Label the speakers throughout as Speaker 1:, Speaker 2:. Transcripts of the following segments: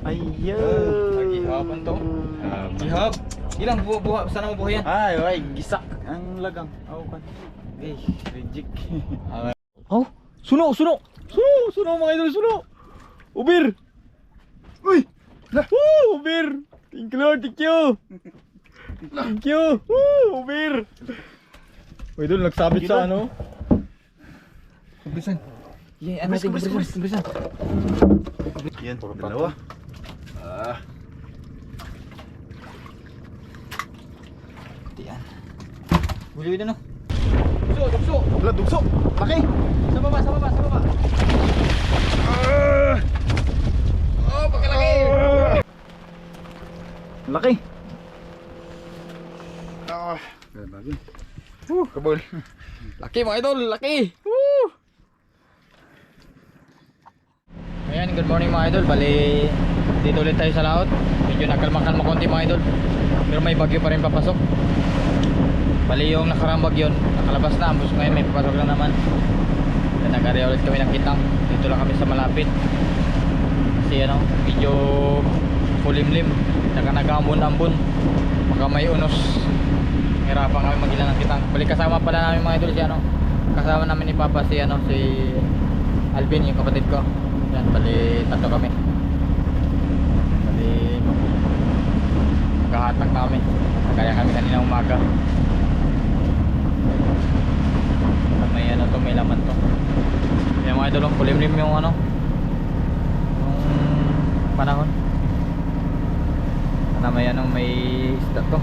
Speaker 1: Ayun.
Speaker 2: Nagihapan to. Gihap. Ilang buha buha sana mo buhay yan.
Speaker 1: Ay, ay, gisak ang lagang. Oh, kan. Eh, reject. oh, suno, suno. Suno, suno mga idol, suno. Ubir. Uy. Woo, ubir. Thank you, thank you. Thank you. Woo, ubir. Uy, idol, nagsabit sa ano?
Speaker 2: Kumplisan. Yeah, ano natin kumplisan. Kumplisan.
Speaker 1: Yan, dalawa. Ah.
Speaker 2: Tiyan. Buli na no. Dukso, dukso.
Speaker 1: Wala, dugso. Laki.
Speaker 2: Sa baba, sa baba, sa baba. Oh, pagkalaki.
Speaker 1: Laki. Ah, bagay.
Speaker 2: Uh, kabul. Laki mga idol, laki. Woo! Ayan, good morning mga idol. Bali, dito ulit tayo sa laot. Medyo nakalma-kalma konti mga idol. Pero may bagyo pa rin papasok. Bali yung nakarang bagyo, nakalabas na. Ambos ngayon may papasok na naman. Then nag-area ulit kami ng kitang. Dito lang kami sa malapit. Kasi ano, medyo kulimlim. Saka nag-ambon-ambon. Baka may unos hirapan kami magilan ng kitang balik kasama pala namin mga idol si ano kasama namin ni Papa si ano si Alvin yung kapatid ko yan bali tatlo kami bali maghahatag na kami kanina umaga. May ano to may laman to. Yan mga idol kulimlim yung ano yung panahon. Na may ano may isda to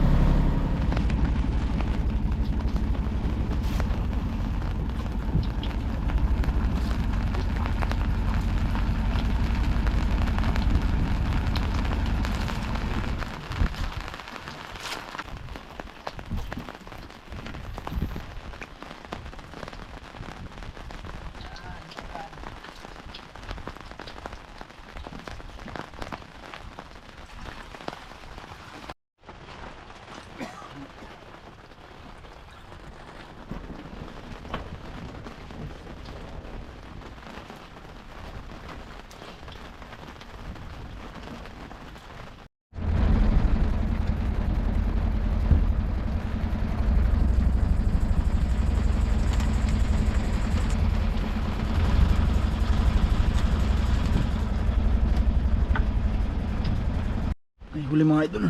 Speaker 1: huli mga idol.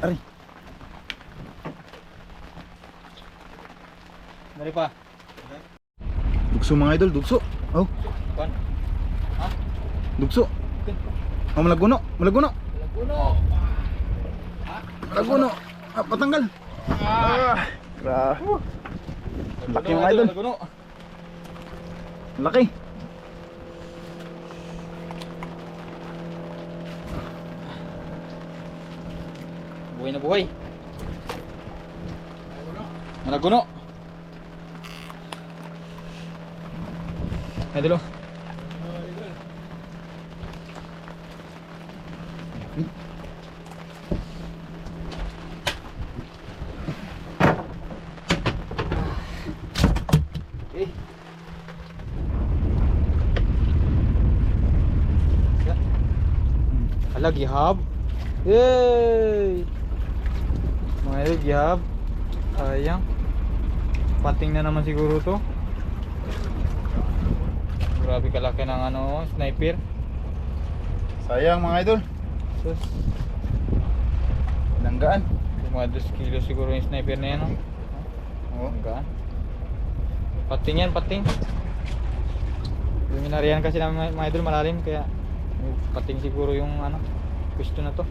Speaker 1: Ari.
Speaker 2: Dari pa
Speaker 1: Dugso mga idol, dugso. Oh,
Speaker 2: Kuan. Ha?
Speaker 1: dugso. Oh, malaguno, malaguno.
Speaker 2: Laguno.
Speaker 1: Malaguno. Ah, patanggal. Ah. Gra. Laki mga idol.
Speaker 2: Laguno.
Speaker 1: Laki.
Speaker 2: Buhay na buhay. Malaguno. Ay, dulo. Eh. Ya. Ala, gihab. Yay! Gihab. Sayang. Pating na naman siguro to. Grabe kalaki ng ano, sniper.
Speaker 1: Sayang mga idol.
Speaker 2: Sus,
Speaker 1: Langgaan.
Speaker 2: mga 2 kilo siguro yung sniper na yan. Oh.
Speaker 1: Oh.
Speaker 2: Hanggaan. Pating yan, pating. Yung inarihan kasi namin mga- idol malalim kaya pating siguro yung ano, pwesto na to.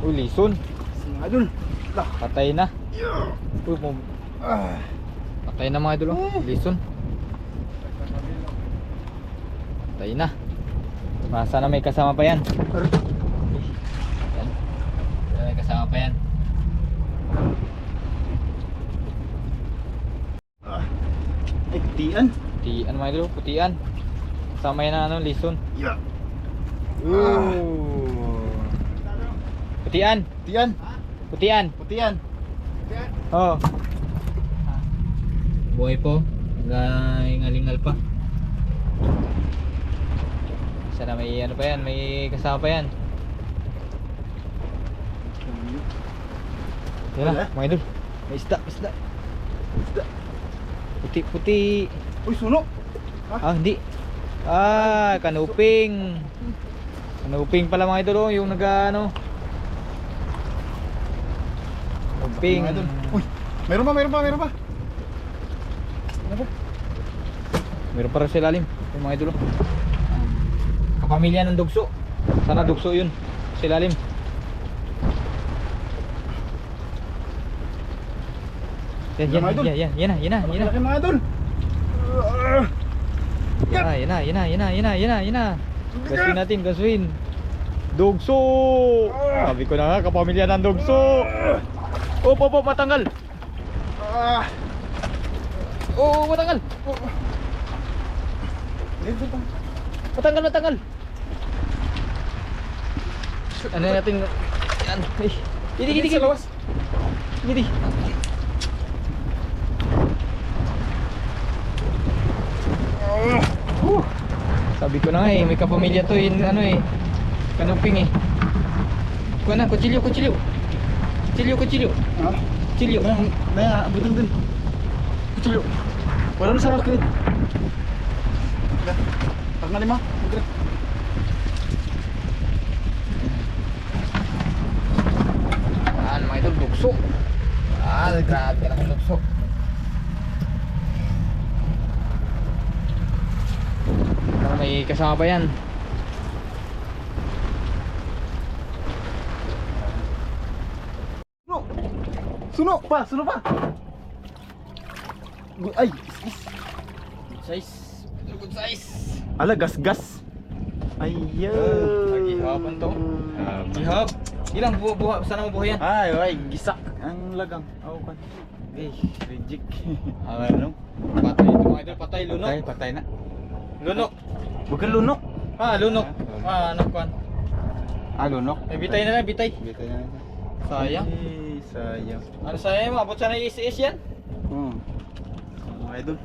Speaker 2: Uy, lison.
Speaker 1: Mga idol. Lah.
Speaker 2: Patay na. Uy, mo,
Speaker 1: Ah.
Speaker 2: patay na mga idol. Oh. Lison. Patay na. Ah, Sana may kasama pa yan. Yan. Sana may kasama pa yan.
Speaker 1: Ah. Ay, kutian.
Speaker 2: Putian mga idol, putian. Kasama yan ng ano, lison.
Speaker 1: Yeah.
Speaker 2: Ooh. Putian,
Speaker 1: Kutian.
Speaker 2: putian.
Speaker 1: Kutian.
Speaker 2: Oh. Buhay po. Ngalingal pa. may ano pa yan, may kasama pa yan. Yan na, mga idol. May isda, isda. Isda. Puti, puti.
Speaker 1: Uy, suno!
Speaker 2: Ah, hindi. Ah, kanuping. Kanuping pala mga idol, oh, yung nag ano.
Speaker 1: Idol. Uy, meron pa, meron pa, meron pa!
Speaker 2: Meron para sa ilalim, yung mga idol. oh. Kapamilya ng dugso. Sana dugso yun. Sa ilalim. Yan, yan, yan, yan, yan yan yan na.
Speaker 1: Malaki mga idol! Ah,
Speaker 2: Yan na, yan na, yan na, yan na, yan na, yan na, yan na. Gaswin natin, gaswin. Dugso! Sabi ko na nga, kapamilya ng dugso. Op, op, op, matanggal.
Speaker 1: ah.
Speaker 2: Oo, matanggal.
Speaker 1: Dito pa.
Speaker 2: Matanggal, matanggal. Ano natin? Yan. Ay. Gidi, gidi, gidi. Gidi. Uh. Sabi ko na nga eh, may kapamilya to eh, ano eh. Kanuping eh. Kuha na, kutsilyo, kutsilyo. Kutsilyo, kutsilyo.
Speaker 1: Ah,
Speaker 2: Kutsilyo.
Speaker 1: may, may abutin din. Kuchilyo. Wala na sa rakit. Pag lima. Magre.
Speaker 2: Yan, mga idol, bukso. Ah, grabe ka ng bukso. Parang may kasama pa yan.
Speaker 1: Suno! Suno pa, suno pa. Ay, is, is.
Speaker 2: Size. Good size.
Speaker 1: Ala, gas, gas. Ayo.
Speaker 2: Pagihapan to. Gihap. Ilang buha, buha, sana mo buhay yan?
Speaker 1: Ay, ay, gisak ang lagang. Aw kan. Eh, reject. Ano?
Speaker 2: Patay ito mga idol, patay, lunok.
Speaker 1: Patay, patay na.
Speaker 2: Lunok.
Speaker 1: Bukan lunok.
Speaker 2: Ah, lunok. Ah, ano kuan?
Speaker 1: Ah, lunok.
Speaker 2: May bitay na lang, bitay.
Speaker 1: Bitay na.
Speaker 2: Sayang.
Speaker 1: Eh, sayang.
Speaker 2: Ano sayang, maabot sana yung is yan?
Speaker 1: Hmm. Mga idol.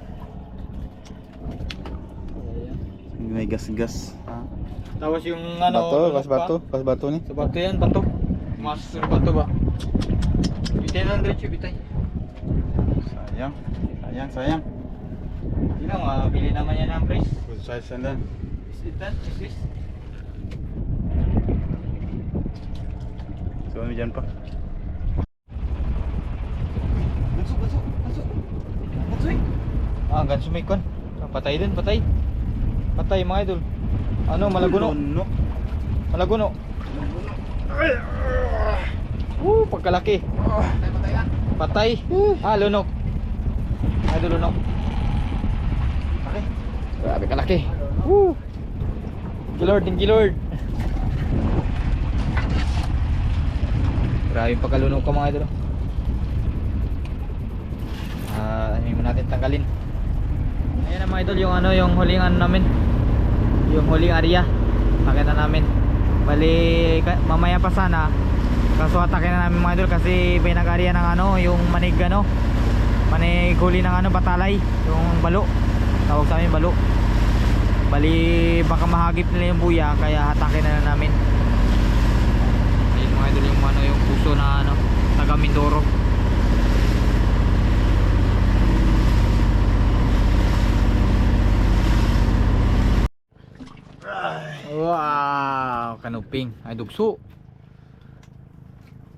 Speaker 1: May gas-gas. Ah.
Speaker 2: Tapos yung ano,
Speaker 1: bato,
Speaker 2: lunok
Speaker 1: pas
Speaker 2: pa.
Speaker 1: bato, pas bato ni.
Speaker 2: Sa bato yan, bato. Mas bato ba? Bitay na lang diretso, bitay.
Speaker 1: Sayang. Sayang, sayang.
Speaker 2: Hindi na, mabili naman yan ng price.
Speaker 1: Good size and then.
Speaker 2: Is it that? Is this?
Speaker 1: So, may dyan pa.
Speaker 2: Hanggang sumikon. Patay din, patay. Patay mga idol. Ano, malaguno. Malaguno. Woo, pagkalaki. Patay. Ah, lunok. Idol lunok.
Speaker 1: Okay.
Speaker 2: Grabe kalaki. Woo. Thank you Lord, thank you Lord. Grabe pagkalunok ko mga idol. Ah, ano mo natin tanggalin. Ayan na mga idol yung ano yung huling ano namin. Yung huling area. Pakita namin. Bali mamaya pa sana. Kaso atake na namin mga idol kasi may nag-area ng ano yung manig ano. Manig huli ng ano batalay, yung balo. Tawag sa amin balo. Bali baka mahagip nila yung buya kaya hatake na lang namin. Ayun mga idol yung ano yung puso na ano taga Mindoro. Wow, kanuping. Ay dugso.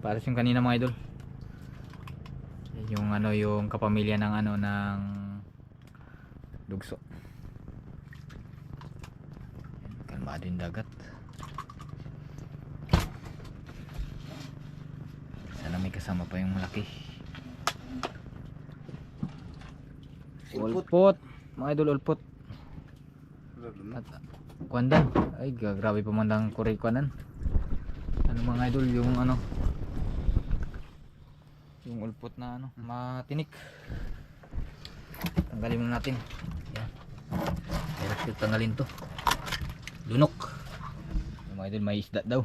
Speaker 2: Para yung kanina mga idol. Yung ano yung kapamilya ng ano ng dugso. Yan, Kalmado yung dagat. Sana may kasama pa yung malaki. Ulpot. Mga idol ulpot. At kuandan. Ay grabe pa man ang kuray kuanan. Ano mga idol yung ano yung ulpot na ano matinik. Tanggalin muna natin. Yan. Direct tanggalin to. Lunok. Yung mga idol may isda daw.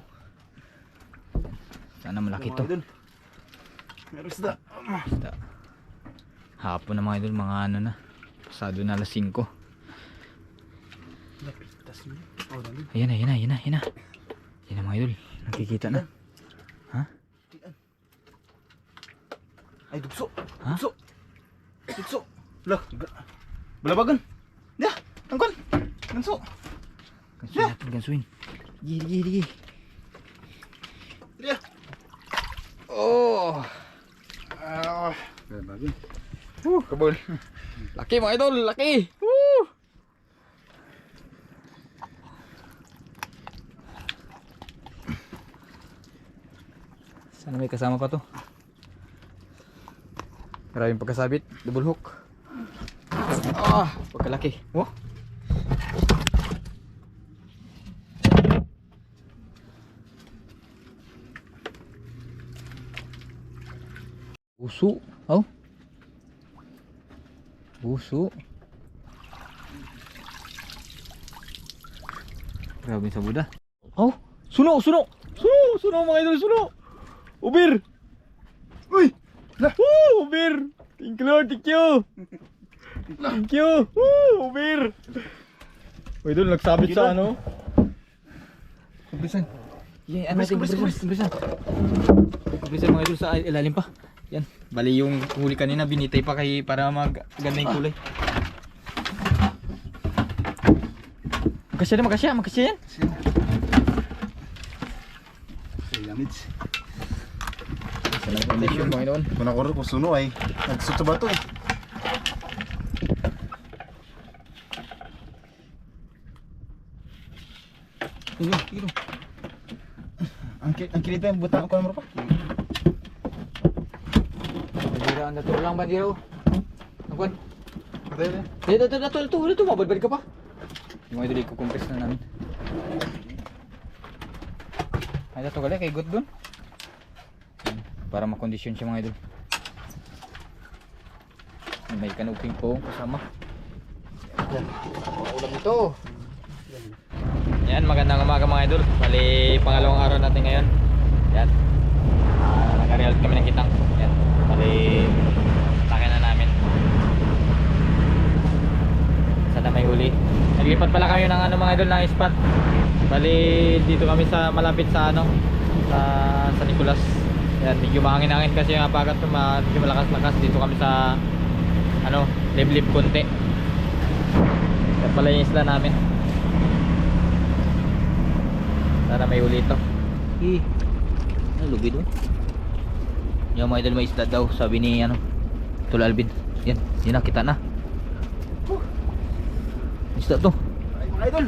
Speaker 2: Sana malaki to.
Speaker 1: Meron isda.
Speaker 2: Isda. Hapon na mga idol, mga ano na. Pasado na alas 5.
Speaker 1: Oh.
Speaker 2: Ayan na, ayan na, ayan na, ayan na. Ayan na mga idol. Nakikita na. Ha?
Speaker 1: Ay, dugso.
Speaker 2: Ha?
Speaker 1: Dugso. Dugso. Lah, ga- balabagan. Ya, tangkol. Ganso.
Speaker 2: Gansuin natin, gansuin. Digi, digi, digi.
Speaker 1: Dia.
Speaker 2: Oh!
Speaker 1: Ah, balabagan.
Speaker 2: Uh, kabul. Laki mga idol, laki. Woo! Sana may kasama pa to. Maraming pagkasabit, double hook. Ah, pagkalaki. Wow. Uso. Oh. Puso. Grabe sa Buda. Oh, suno, suno. Suno, suno mga idol, suno. Ubir.
Speaker 1: Uy! Lah,
Speaker 2: Woo, Ubir. Thank you Lord, thank you. Thank you. Woo, Ubir. Uy, idol, nagsabit sa ano? Kumplisan. Yeah, ano natin,
Speaker 1: Kumplis,
Speaker 2: kumplisan, kumplisan. Kumplisan mga idol sa ilalim pa. Yan. Bali yung huli kanina binitay pa kay para maganda yung kulay. Magkasya na, magkasya, magkasya yan.
Speaker 1: Ay, lamits.
Speaker 2: Sa lang condition mga.
Speaker 1: Kung ako rin kung suno ay nagsuto ba to eh.
Speaker 2: Ilo, ilo.
Speaker 1: Ang, ang kilita yung butang ko naman pa.
Speaker 2: Bandira, ang naturo lang bandira oh. Nagwan.
Speaker 1: Patay na.
Speaker 2: Dito, dito, dito, dito, dito, mabadbad ka pa. Yung mga idol, ikukumpres na namin. Ay, ito gali, kay good dun. Para makondisyon siya mga idol. May kanuping po kasama. Yan, ulam ito. Yan, magandang umaga mga idol. Bali, pangalawang araw natin ngayon. Yan. Ah, nag-real kami ng kitang. Yan. Bali, takin na namin. Sana may huli. Naglipat pala kami ng ano mga idol ng spot. Bali, dito kami sa malapit sa ano sa sa Nicolas. Yan, medyo mahangin-hangin kasi yung apagat ma- medyo malakas-lakas dito kami sa ano, liblib konti. Yan pala yung isla namin. Sana may huli ito. Eh, ano lubid oh. Yung mga idol may isda daw, sabi ni ano, Tul Alvin. Yan, yun na, kita na. Isda to.
Speaker 1: Ay, mga idol.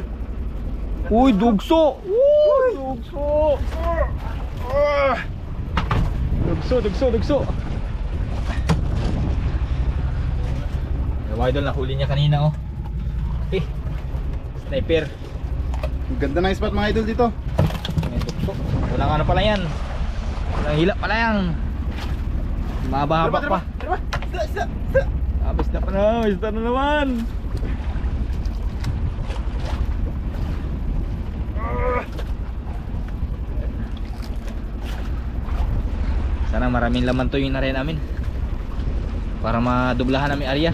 Speaker 2: Uy, dugso! Uy, dugso! Dugso, dugso, dugso! Yung idol, nahuli niya kanina oh. Eh, sniper.
Speaker 1: Ang ganda ng spot mga idol dito.
Speaker 2: May dugso. Walang ano pala yan. Walang hila pala yan. Mahaba-haba pa.
Speaker 1: Tara ba? Isda, isda, isda.
Speaker 2: Ah, basta pa na, basta na naman. Sana maraming laman to yung narin namin. Para madublahan namin area.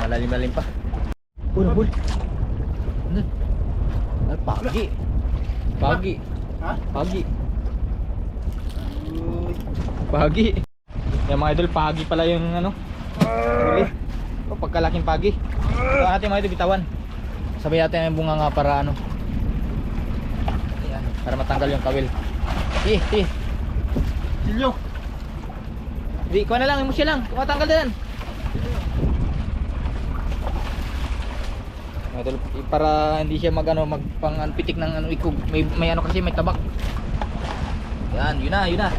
Speaker 2: Malalim-lalim pa. Uy, uy. Ano? Ay, pagi. Pagi.
Speaker 1: Ha?
Speaker 2: Pagi. Pagi. Yung mga idol, pagi pala yung ano. Huli. O, pagkalaking pagi. Ito ating mga idol, bitawan. Sabay natin yung bunga nga para ano. Para matanggal yung kawil. Eh, eh.
Speaker 1: Silyo.
Speaker 2: Di, kuha na lang, yung musya lang. Tumatanggal na idol, eh, para hindi siya mag ano, magpang-pitik ng ano, ikog. May, may ano kasi, may tabak. Yan, yun na, yun na.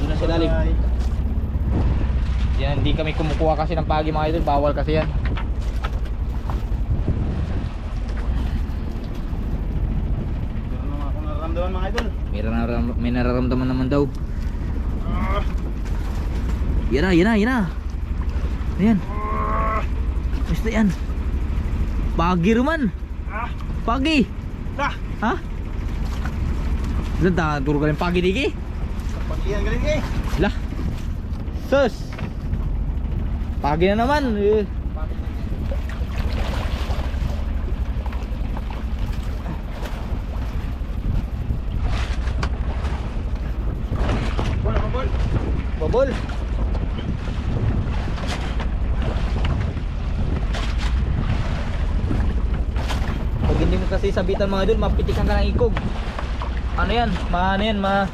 Speaker 2: Yun na sa lalim. Yan, hindi kami kumukuha kasi ng pagi mga idol, bawal kasi yan.
Speaker 1: Meron naman ako nararamdaman mga idol.
Speaker 2: May, nararam, may nararamdaman naman daw.
Speaker 1: Ah.
Speaker 2: Yan na, yan na, yan na. Ayan. Basta yan. Pagi ruman.
Speaker 1: Ah.
Speaker 2: Pagi.
Speaker 1: Ah.
Speaker 2: Ha? Diyan ta, turo ka ng pagi digi.
Speaker 1: Pagihan galing eh.
Speaker 2: Lah. Sus. Pagi na naman. Eh. Double. Pag hindi mo kasi sabitan mga idol, mapitikan ka ng ikog. Ano yan? Ma ano yan? Ma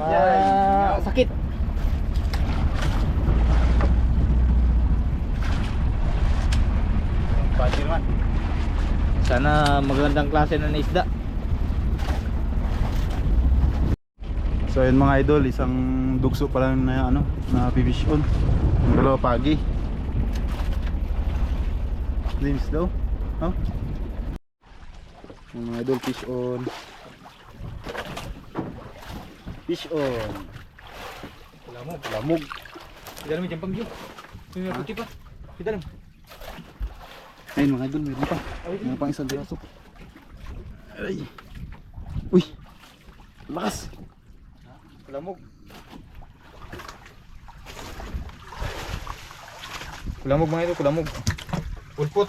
Speaker 2: Ma sakit. Sana magandang klase na isda.
Speaker 1: So ayun mga idol, isang dugso pa lang na ano, na fish on. Ang dalawa pagi. Names daw. Yung mga idol fish on. Fish on.
Speaker 2: Lamog.
Speaker 1: Lamog.
Speaker 2: Kita naman dyan pangyo. Yung may puti pa. Kita naman.
Speaker 1: Ayun mga idol, meron pa. Meron pang isang diraso. Ay. Uy. Lakas.
Speaker 2: Kulamog. Kulamog mga ito, kulamog. Pulpot.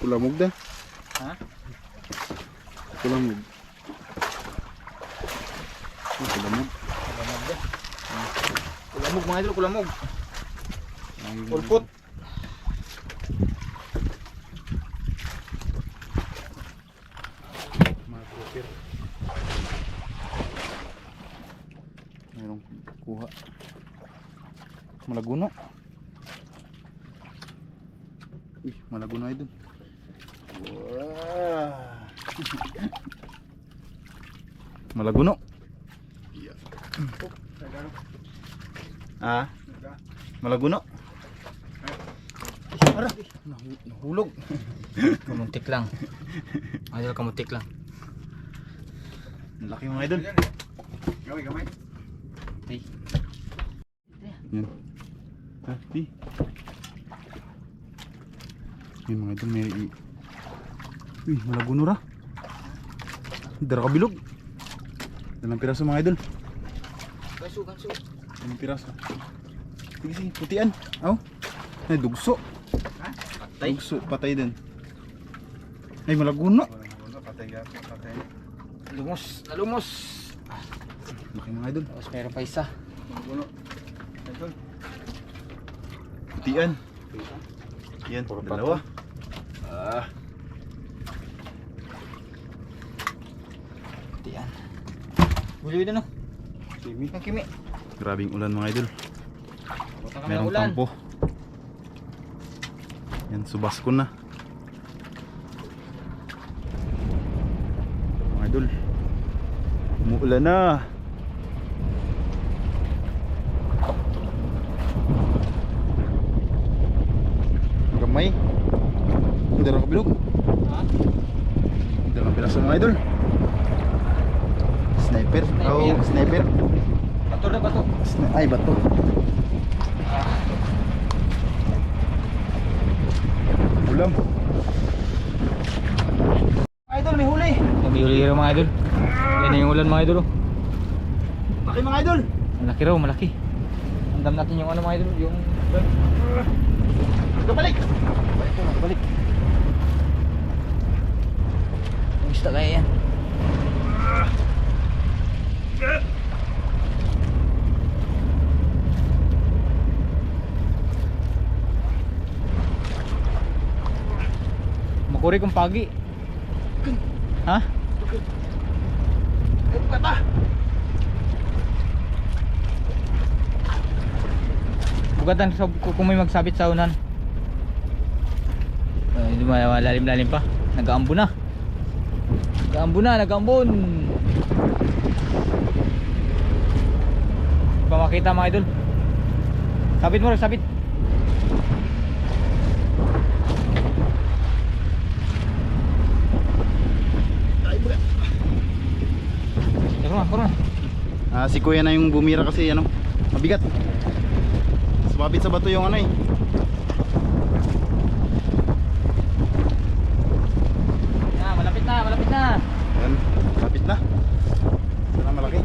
Speaker 1: Kulamog da.
Speaker 2: Ha?
Speaker 1: Kulamog. Oh, kulamog.
Speaker 2: Kulamog ba? Kulamog mga ito, kulamog. Pulpot.
Speaker 1: Mga grouper. Mayroong kuha. Malaguno. Uy, malaguno ay dun. Wow. malaguno. Ah? Malaguno. Ara, nahu- nahulog.
Speaker 2: Kamuntik lang. Idol, kamuntik lang.
Speaker 1: Ang laki mga idol.
Speaker 3: Gamay, gamay.
Speaker 2: Hey.
Speaker 1: Yan. Ha, di. Yun mga idol, may... Uy, malaguno ra. Dara ka bilog. Dalang piraso mga idol.
Speaker 2: Ganso, ganso.
Speaker 1: Dalang piraso. Sige, sige, putian. Aw. Ay, dugso.
Speaker 2: Patay.
Speaker 1: Dugso, patay din. Ay, malaguno.
Speaker 3: Wala, patay ka, patay.
Speaker 2: Lumos, nalumos.
Speaker 1: Laki mga idol.
Speaker 2: Tapos meron pa isa.
Speaker 3: Gulo.
Speaker 1: Putian. Yan, dalawa. Ah.
Speaker 2: Tiyan. Buli na no.
Speaker 1: Kimi.
Speaker 2: Ang kimi.
Speaker 1: Grabing ulan mga idol. Merong
Speaker 2: ulan.
Speaker 1: tampo. Yan, subas ko na. Mga idol. Umuulan na. Gamay. Hindi rin kabilog.
Speaker 2: Ha?
Speaker 1: Hindi rin piraso mga idol. Sniper. Oh,
Speaker 2: Sniper. Bato na bato.
Speaker 1: Ay, bato. Ulam.
Speaker 2: idol, may huli. May huli rin mga idol. Yan na yung ulan mga idol. oh.
Speaker 1: Laki mga idol.
Speaker 2: Malaki raw, malaki. Andam natin yung ano mga idol, yung
Speaker 1: Kabalik.
Speaker 2: balik. Yung isda kaya yan. Makuri kong pagi. Ha? Bugatan sa kung may magsabit sa unan. Uh, hindi malalim-lalim pa. Nag-aambo na. Nag-aambo na, nag-aambon. Pa makita mga idol. Sabit mo rin, sabit. Na, tara na.
Speaker 1: Ah, si kuya na yung bumira kasi ano, mabigat. Sumabit sa bato yung ano eh.
Speaker 2: Ah, malapit na, malapit na.
Speaker 1: Ayan, lapit na. Sana malaki.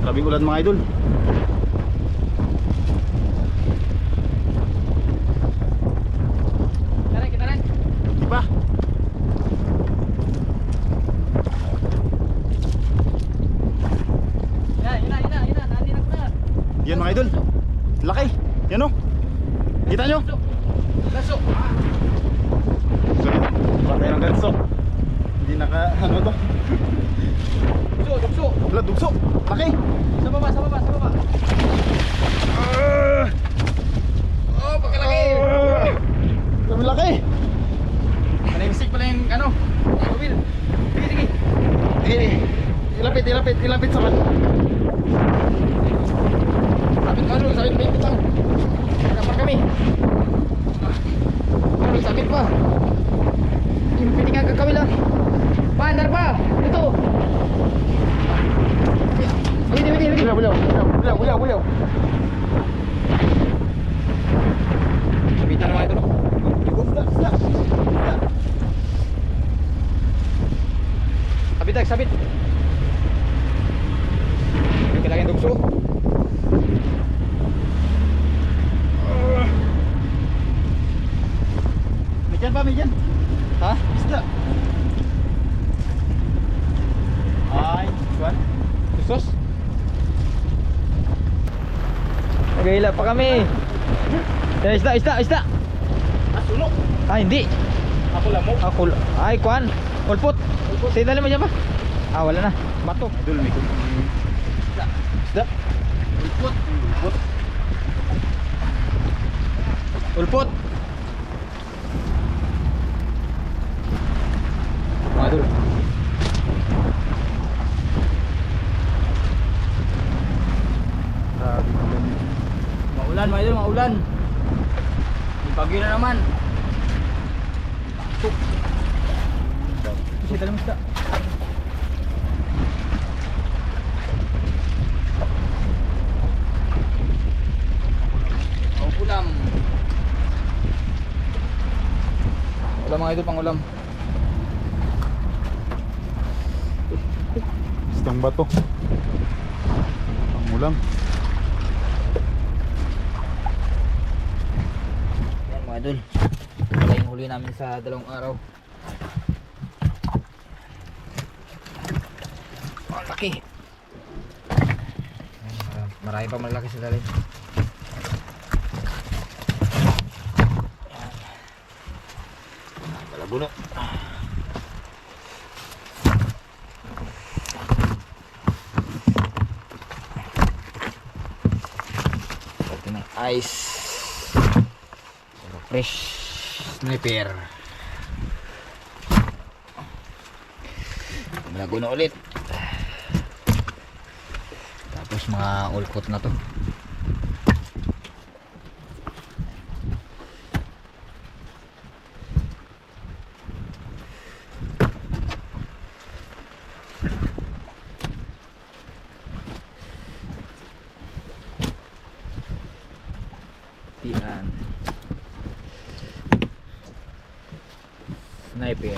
Speaker 1: Grabing ulan mga idol. Yan mga idol. Laki. Yan o. Kita nyo?
Speaker 2: Laso.
Speaker 1: So, laki ng ganso. Hindi naka, ano to?
Speaker 2: Dukso, dukso.
Speaker 1: Wala, dugso. Laki.
Speaker 2: Sa baba, sa baba, sa baba. Oh, pagkalaki.
Speaker 1: Sabi laki.
Speaker 2: Manimsik pala yung ano. Will. Sige, sige.
Speaker 1: Eh, ilapit, ilapit, sa kan.
Speaker 2: Sabit ka ano, sabit pa yung pitang. Kapar kami. Ano, sabit pa. Yung pitingan ka kami lang. Pa, andar pa. Ito. Widi, widi, widi.
Speaker 1: Bulaw, bulaw, bulaw, bulaw, bulaw.
Speaker 2: Sabitan mo ito.
Speaker 1: Bulaw, bulaw.
Speaker 2: Sabit, tag, sabit. Yung kailangan dugso.
Speaker 1: May dyan pa, may dyan.
Speaker 2: Ha?
Speaker 1: Isda. Ay, kuwan.
Speaker 2: Sus. Nagahila pa kami. Eh, isda, isda, isda.
Speaker 1: Ah, suno.
Speaker 2: Ah, hindi.
Speaker 1: Ako lang mo.
Speaker 2: Ako, ay, kuan. Ulpot. Sa ilalim mo dyan ba? Ah, wala na. Bato.
Speaker 1: Idol, may kuwan.
Speaker 2: Isda.
Speaker 1: Ulpot. Ulpot.
Speaker 2: Ulpot. Mga idol.
Speaker 1: Grabe ulan.
Speaker 2: Maulan, mga idol, maulan. May bagyo na naman. Tuk. Kasi dalam isda. Ang ulam. Ulam mga idol, pang ulam.
Speaker 1: Isdang bato. Ang ulam.
Speaker 2: Yan mga idol. Wala yung huli namin sa dalawang araw. Ang laki. Marami pa malaki sa dalim. Balabuno. Ito na ice. Fresh sniper. Malago ulit. Tapos mga ulpot na to. Tian. Sniper.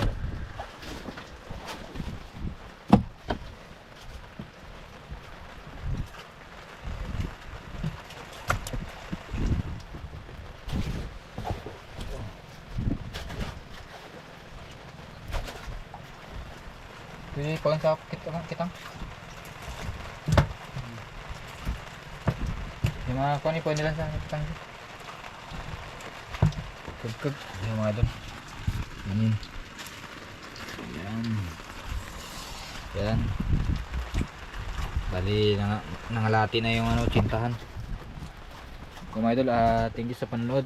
Speaker 2: Jadi paling sakit kita kita. Yung mga kuha ni pwede lang sa kitang. Kagkag. Yung mga doon. Yan. Yan. Yan. Bali, nang, nangalati na yung ano, tsintahan. Kung mga ah, thank you sa panonood.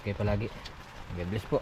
Speaker 2: Okay palagi. God bless po.